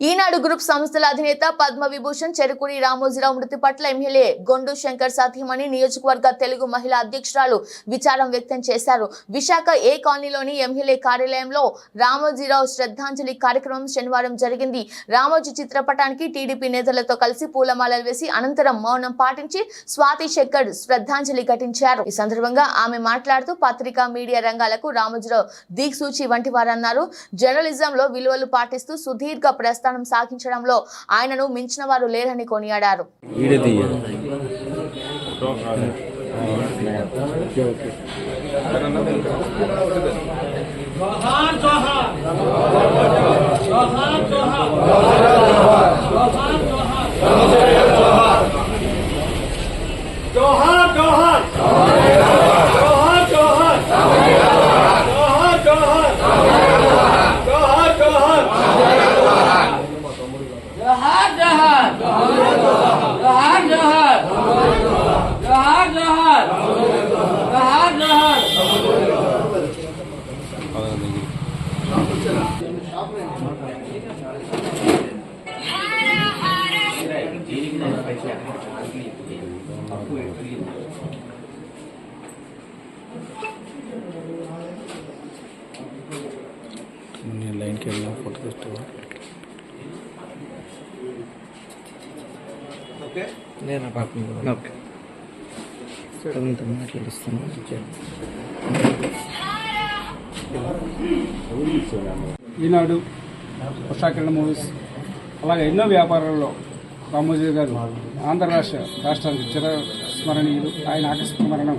ఈనాడు group సంస్థల అధినేత పద్మ విభూషణ్ చెరుకుని రామోజీరావు మృతి పట్ల ఎమ్మెల్యే గొండు శంకర్ సతీమణి నియోజకవర్గ తెలుగు మహిళా అధ్యక్షురాలు విచారం వ్యక్తం చేశారు. విశాఖ ఏ కాలనీలోని ఎమ్మెల్యే కార్యాలయంలో రామోజీరావు శ్రద్ధాంజలి కార్యక్రమం శనివారం జరిగింది. రామోజీ చిత్రపటానికి టీడీపీ నేతలతో కలిసి పూలమాలలు వేసి అనంతరం మౌనం పాటించి స్వాతి శంకర్ శ్రద్ధాంజలి ఘటించారు. ఈ సందర్భంగా ఆమె మాట్లాడుతూ పత్రికా మీడియా రంగాలకు రామోజీరావు దిక్సూచి వంటి వారన్నారు జర్నలిజంలో విలువలు పాటిస్తూ సుదీర్ఘ ప్రస్థానం సాగించడంలో ఆయనను మించిన వారు లేరని కొనియాడారు వీడియో తీయ जोहार जोहार जोहार জোহার জোহার জোহার জোহার জোহার लाइन के फ़ोटो నేను ఓకే. మాట్లాడిస్తాను. ఈనాడు ఉషాకిరణ మూవీస్ అలాగే ఎన్నో వ్యాపారాల్లో రామోజీ గారు ఆంధ్ర రాష్ట్ర రాష్ట్రానికి చిరస్మరణీయులు. ఆయన ఆకస్మిక మరణం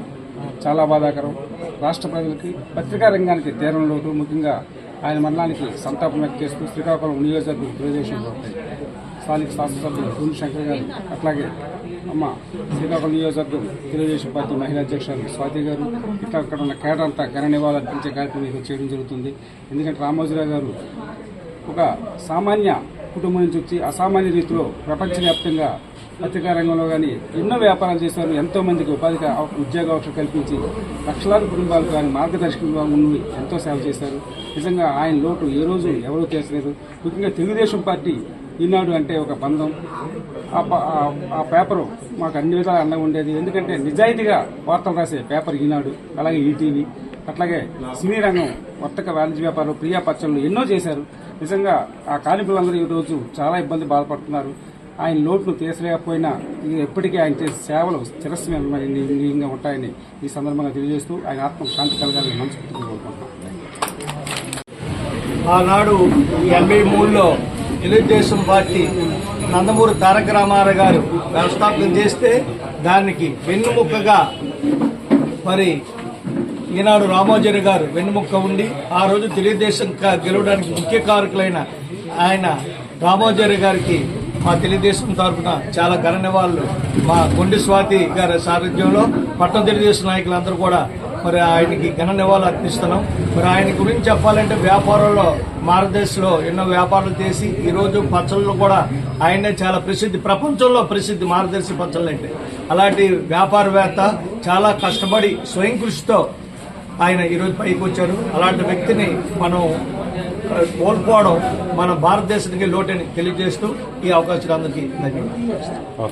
చాలా బాధాకరం. రాష్ట్ర ప్రజలకి పత్రికా రంగానికి తీరం లోటు. ముఖ్యంగా ఆయన మరణానికి సంతాపం వ్యక్తం చేస్తూ శ్రీకాకుళం నియోజకవర్గం తెలుగుదేశం పార్టీ స్థానిక శాసనసభ్యులు గుండు శంకర్ గారు అట్లాగే అమ్మ శ్రీకాకుళం నియోజకవర్గం తెలుగుదేశం పార్టీ మహిళా అధ్యక్షురాలు స్వాతి గారు ఇట్లా అక్కడ ఉన్న కేడర్ అంతా ఘన నివాళులు అర్పించే కార్యక్రమం చేయడం జరుగుతుంది ఎందుకంటే రామోజీరావు గారు ఒక సామాన్య కుటుంబం నుంచి వచ్చి అసామాన్య రీతిలో ప్రపంచవ్యాప్తంగా పత్రికా రంగంలో కానీ ఎన్నో వ్యాపారాలు చేశారు ఎంతో మందికి ఉపాధి ఉద్యోగ అవకాశం కల్పించి లక్షలాది కుటుంబాలకు ఆయన మార్గదర్శకంగా ఉండి ఎంతో సేవ చేశారు నిజంగా ఆయన లోటు ఏ రోజు ఎవరూ తీర్చలేదు. ముఖ్యంగా తెలుగుదేశం పార్టీ ఈనాడు అంటే ఒక బంధం. ఆ ఆ- పేపరు మాకు అన్ని విధాలు అండగా ఉండేది. ఎందుకంటే నిజాయితీగా వార్తలు రాసే పేపర్ ఈనాడు అలాగే ఈటీవీ అట్లాగే సినీ రంగం వర్తక వాణిజ్య వ్యాపారం ప్రియా పచ్చళ్ళు ఎన్నో చేశారు. నిజంగా ఆ కార్మికులందరూ ఈ రోజు చాలా ఇబ్బంది బాధపడుతున్నారు. ఆయన లోటును తీసలేకపోయినా ఎప్పటికీ ఆయన చేసే సేవలు చిరస్మరణీయంగా ఉంటాయని ఈ సందర్భంగా తెలియజేస్తూ ఆయన ఆత్మ శాంతి కలగాలని మనస్ఫూర్తిగా కోరుకుంటున్నాను ఆనాడు ఎంబీ మూడులో తెలుగుదేశం పార్టీ నందమూరి తారక రామారావు గారు వ్యవస్థాపన చేస్తే దానికి వెన్నుముక్కగా మరి ఈనాడు రామోజరి గారు వెన్నుముక్క ఉండి ఆ రోజు తెలుగుదేశం క- గెలవడానికి ముఖ్య కారకులైన ఆయన రామోజరి గారికి మా తెలుగుదేశం తరఫున చాలా ఘన నివాళులు. మా గుండె స్వాతి గారి సారథ్యంలో పట్టణ తెలుగుదేశం నాయకులందరూ కూడా మరి ఆయనకి ఘన నివాళులు అర్పిస్తున్నాం. మరి ఆయన గురించి చెప్పాలంటే వ్యాపారంలో భారతదేశంలో ఎన్నో వ్యాపారాలు చేసి ఈరోజు పచ్చళ్ళు కూడా ఆయనే చాలా ప్రసిద్ధి ప్రపంచంలో ప్రసిద్ధి మార్గదర్శి పచ్చళ్ళు అంటే. అలాంటి వ్యాపారవేత్త చాలా కష్టపడి స్వయం కృషితో ఆయన ఈరోజు పైకి వచ్చారు. అలాంటి వ్యక్తిని మనం కోల్పోవడం మన భారతదేశానికి లోటని తెలియజేస్తూ ఈ అవకాశం అందరికీ ధన్యవాదాలు.